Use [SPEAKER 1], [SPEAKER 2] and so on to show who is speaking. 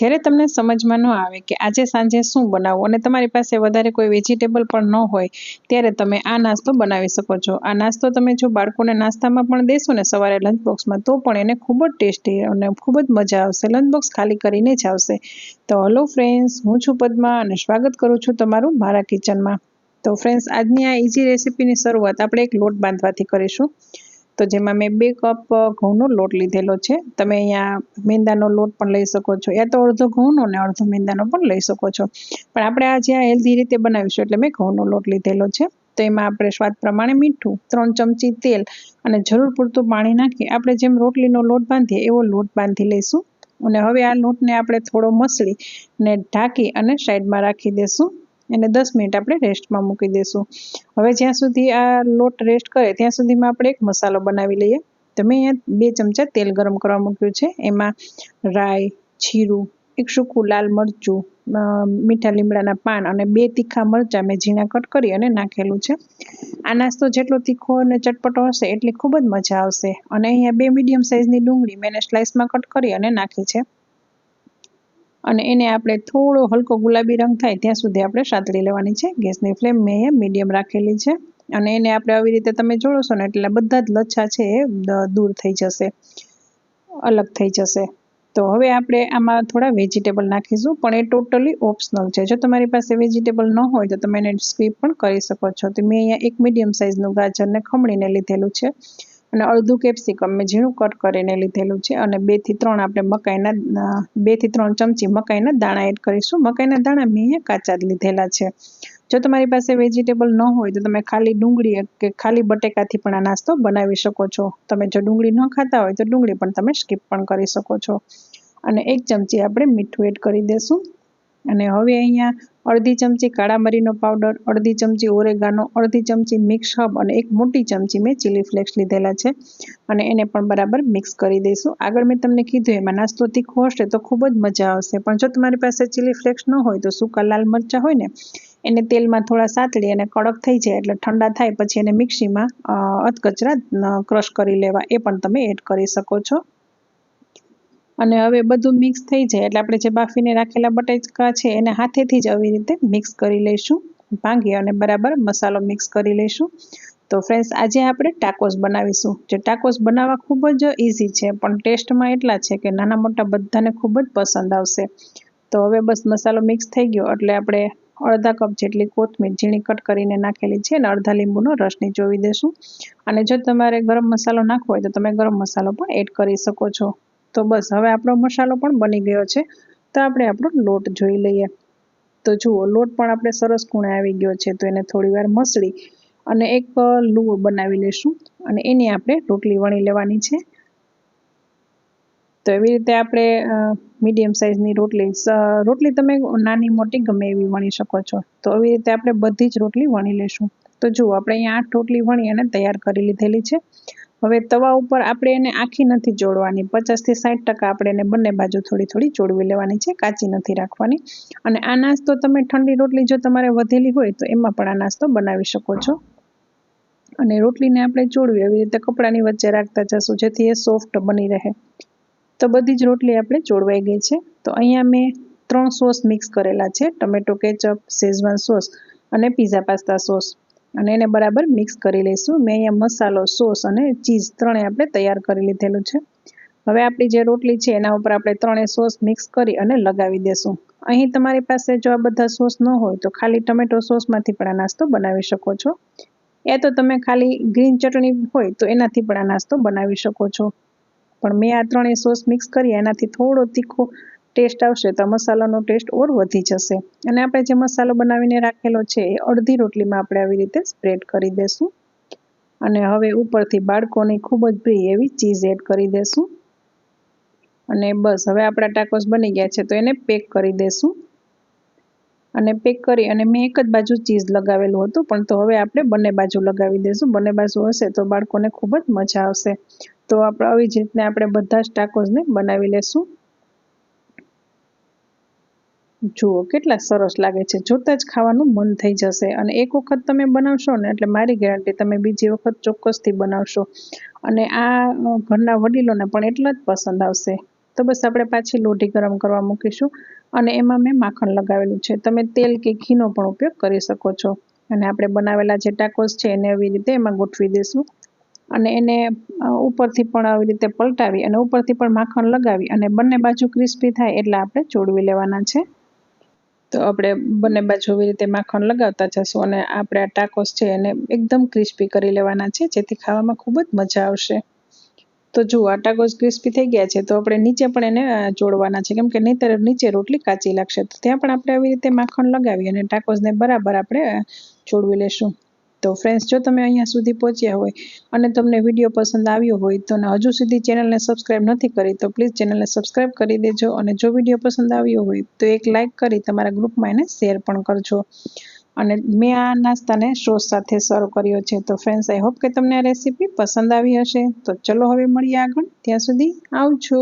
[SPEAKER 1] જ્યારે તમને સમજમાં ન આવે કે આજે સાંજે શું બનાવવું અને તમારી પાસે વધારે કોઈ વેજીટેબલ પણ ન હોય, ત્યારે તમે આ નાસ્તો બનાવી શકો છો. આ નાસ્તો તમે જો બાળકોને નાસ્તામાં પણ દેશો ને સવારે લંચ બોક્સમાં તો પણ એને ખૂબ જ ટેસ્ટી અને ખૂબ જ મજા આવશે. લંચ બોક્સ ખાલી કરીને જ આવશે. તો હલો ફ્રેન્ડ્સ હું છું પદ્મા અને સ્વાગત કરું છું તમારું મારા કિચનમાં તો ફ્રેન્ડ્સ આજની આ ઇઝી રેસીપીની શરૂઆત આપણે એક લોટ બાંધવાથી કરીશું. તો જેમાં મેં બે કપ ઘઉંનો લોટ લીધેલો છે. તમે અહીંયા મેંદાનો લોટ પણ લઈ શકો છો. યા તો અડધો ઘઉંનો ને અડધો મેંદાનો પણ લઈ શકો છો. પણ આપણે આ હેલ્ધી રીતે બનાવીશું એટલે મેં ઘઉંનો લોટ લીધેલો છે. તો એમાં આપણે સ્વાદ પ્રમાણે મીઠું, ત્રણ ચમચી તેલ અને જરૂર પૂરતું પાણી નાખી આપણે જેમ રોટલીનો લોટ બાંધીએ એવો લોટ બાંધી લઈશું. અને હવે આ લોટને આપણે થોડો મસળી ને ઢાંકી અને સાઈડમાં રાખી દઈશું એને દસ મિનિટ આપણે રેસ્ટમાં મૂકી દઈશું હવે જ્યાં સુધી આ લોટ રેસ્ટ કરે, ત્યાં સુધીમાં આપણે એક મસાલો બનાવી લઈએ. તો મેં અહીંયા બે ચમચા તેલ ગરમ કરવા મૂક્યું છે. એમાં રાઈ, જીરું, એક સૂકું લાલ મરચું મીઠા લીમડાના પાન અને બે તીખા મરચાં મેં ઝીણા કટ કરી અને નાખેલું છે. આ નાસ્તો જેટલો તીખો અને ચટપટો હશે એટલી ખૂબ જ મજા આવશે. અને અહીંયા બે મીડિયમ સાઇઝની ડુંગળી મેં સ્લાઇસમાં કટ કરી અને નાખી છે. અને એને આપણે થોડો હલકો ગુલાબી રંગ થાય ત્યાં સુધી આપણે સાતળી લેવાની છે. ગેસની ફ્લેમ મેં મીડિયમ રાખેલી છે અને એને આપણે આવી રીતે તમે જોડોશો ને એટલે બધા જ લચ્છા છે એ દૂર થઈ જશે, અલગ થઈ જશે. તો હવે આપણે આમાં થોડા વેજીટેબલ નાખીશું, પણ એ ટોટલી ઓપ્શનલ છે. જો તમારી પાસે વેજીટેબલ ન હોય તો તમે એને સ્કીપ પણ કરી શકો છો. તો મેં અહીંયા એક મીડિયમ સાઇઝનું ગાજરને ખમણીને લીધેલું છે. અને અડધું કેપ્સિકમ મેં ઝીણું કટ કરીને લીધેલું છે અને બેથી ત્રણ આપણે મકાઈના બેથી ત્રણ ચમચી મકાઈના દાણા એડ કરીશું. મકાઈના દાણા મેં કાચા જ લીધેલા છે. જો તમારી પાસે વેજીટેબલ ન હોય તો તમે ખાલી ડુંગળી કે ખાલી બટેકાથી પણ આ નાસ્તો બનાવી શકો છો. તમે જો ડુંગળી ન ખાતા હોય તો ડુંગળી પણ તમે સ્કીપ પણ કરી શકો છો. અને એક ચમચી આપણે મીઠું એડ કરી દઈશું અને હવે અહીંયા અડધી ચમચી કાળા મરીનો પાવડર, અડધી ચમચી ઓરેગાનો, અડધી ચમચી મિક્સ હબ અને એક મોટી ચમચી મેં ચીલી ફ્લેક્સ લીધેલા છે. અને એને પણ બરાબર મિક્સ કરી દઈશું. આગળ મેં તમને કીધું એમાં નાસ્તો તીખો હશે તો ખૂબ જ મજા આવશે. પણ જો તમારી પાસે ચીલી ફ્લેક્સ ન હોય તો સૂકા લાલ મરચાં હોય ને, એને તેલમાં થોડા સાતળી અને કડક થઈ જાય એટલે ઠંડા થાય પછી એને મિક્સીમાં અધકચરા ક્રશ કરી લેવા. એ પણ તમે એડ કરી શકો છો. અને હવે બધું મિક્સ થઈ જાય. એટલે આપણે જે બાફીને રાખેલા બટેકા છે એને હાથેથી જ આવી રીતે મિક્સ કરી લઈશું. ભાંગી અને બરાબર મસાલો મિક્સ કરી લઈશું. તો ફ્રેન્ડ્સ આજે આપણે ટાકોસ બનાવીશું. જે ટાકોસ બનાવવા ખૂબ જ ઇઝી છે, પણ ટેસ્ટમાં એટલા છે કે નાના મોટા બધાને ખૂબ જ પસંદ આવશે. તો હવે બસ મસાલો મિક્સ થઈ ગયો. એટલે આપણે અડધા કપ જેટલી કોથમીર ઝીણી કટ કરીને નાખેલી છે અને અડધા લીંબુનો રસ નીચોવી દેશું અને જો તમારે ગરમ મસાલો નાખવો હોય તો તમે ગરમ મસાલો પણ એડ કરી શકો છો. તો બસ, હવે આપણો મસાલો પણ બની ગયો છે. તો આપણે આપણો લોટ જોઈ લઈએ. તો જુઓ, લોટ પણ આપણે સરસ ખૂણે આવી ગયો છે, તો એને થોડીવાર મસળી અને એક લૂવો બનાવી લઈશું અને એની આપણે રોટલી વણી લેવાની છે. તો એવી રીતે આપણે મીડિયમ સાઇઝની રોટલી રોટલી તમે નાની મોટી ગમે એવી વણી શકો છો. તો એવી રીતે આપણે બધી જ રોટલી વણી લઈશું. તો જુઓ, આપણે અહીંયા આઠ રોટલી વણી અને તૈયાર કરી લીધેલી છે. હવે તવા ઉપર આપણે એને આખી નથી જોડવાની. પચાસથી સાઠ ટકા આપણે એને બંને બાજુ થોડી થોડી જોડવી લેવાની છે, કાચી નથી રાખવાની. અને આ તમે ઠંડી રોટલી જો તમારે વધેલી હોય તો એમાં પણ આ બનાવી શકો છો. અને રોટલીને આપણે ચોડવી એવી રીતે કપડાની વચ્ચે રાખતા જશું જેથી એ સોફ્ટ બની રહે. તો બધી જ રોટલી આપણે ચોડવાઈ ગઈ છે. તો અહીંયા મેં ત્રણ સોસ મિક્સ કરેલા છે, ટમેટો કેચઅપ, શેઝવાન સોસ અને પીઝા પાસ્તા સોસ. અને એને બરાબર મિક્સ કરી લઈશું. મેં અહીંયા મસાલો સોસ અને ચીઝ ત્રણે આપણે તૈયાર કરી લીધેલું છે. હવે આપણી જે રોટલી છે, એના ઉપર આપણે ત્રણેય સોસ મિક્સ કરી અને લગાવી દેશું. અહીં તમારી પાસે જો આ બધા સોસ ન હોય, તો ખાલી ટમેટો સોસમાંથી પણ આ નાસ્તો બનાવી શકો છો. એ તો તમે ખાલી ગ્રીન ચટણી હોય, તો એનાથી પણ આ નાસ્તો બનાવી શકો છો. પણ મેં આ ત્રણેય સોસ મિક્સ કરી, એનાથી થોડો તીખો ટેસ્ટ આવશે તો મસાલાનો ટેસ્ટ ઓર વધી જશે. અને આપણે જે મસાલો બનાવીને રાખેલો છે, એ અડધી રોટલીમાં આપણે આવી રીતે સ્પ્રેડ કરી દેશું. અને હવે ઉપરથી બાળકોની ખૂબ જ પ્રિય એવી ચીઝ એડ કરી દેશું. અને બસ, હવે આપણા ટાકોસ બની ગયા છે, તો એને પેક કરી દેશું. અને પેક કરી, અને મેં એક જ બાજુ ચીઝ લગાવેલું હતું, પણ તો હવે આપણે બંને બાજુ લગાવી દઈશું બંને બાજુ હશે તો બાળકોને ખૂબ જ મજા આવશે. તો આપણે આવી જ રીતના આપણે બધા જ ટાકોસને બનાવી લેશું. જુઓ, કેટલા સરસ લાગે છે. જોતાં જ ખાવાનું મન થઈ જશે. અને એક વખત તમે બનાવશો ને, એટલે મારી ગેરંટી તમે બીજી વખત ચોક્કસથી બનાવશો. અને આ ઘરના વડીલોને પણ એટલા જ પસંદ આવશે. તો બસ આપણે પાછી લોઢી ગરમ કરવા મૂકીશું. અને એમાં મેં માખણ લગાવેલું છે. તમે તેલ કે ઘીનો પણ ઉપયોગ કરી શકો છો. અને આપણે બનાવેલા જે ટાકોસ છે, એને આવી રીતે એમાં ગોઠવી દઈશું. અને એને ઉપરથી પણ આવી રીતે પલટાવી અને ઉપરથી પણ માખણ લગાવી અને બંને બાજુ ક્રિસ્પી થાય એટલે આપણે ચોડવી લેવાના છે. તો આપણે બંને બાજુ એવી રીતે માખણ લગાવતા જશું અને આપણે આ ટાકોસ છે એને એકદમ ક્રિસ્પી કરી લેવાના છે, જેથી ખાવામાં ખૂબ જ મજા આવશે. તો જુઓ, આ ટાકોસ ક્રિસ્પી થઈ ગયા છે, તો આપણે નીચે પણ એને જોડવાના છે, કેમ કે નહીંતર નીચે રોટલી કાચી લાગશે. તો ત્યાં પણ આપણે આવી રીતે માખણ લગાવી અને ટાકોસને બરાબર આપણે જોડવી લેશું. તો ફ્રેન્ડ્સ જો તમે અહીંયા સુધી પહોંચ્યા હોય અને તમને વીડિયો પસંદ આવ્યો હોય, તો હજુ સુધી ચેનલને સબસ્ક્રાઈબ નથી કરી, તો પ્લીઝ ચેનલને સબસ્ક્રાઈબ કરી દેજો અને જો વીડિયો પસંદ આવ્યો હોય, તો એક લાઇક કરી તમારા ગ્રુપમાં એને શેર પણ કરજો. અને મેં આ નાસ્તાને સોસ સાથે સર્વ કર્યો છે. તો ફ્રેન્ડ્સ આઈ હોપ કે તમને આ રેસીપી પસંદ આવી હશે. તો ચલો હવે મળીએ આગળ. ત્યાં સુધી આવજો.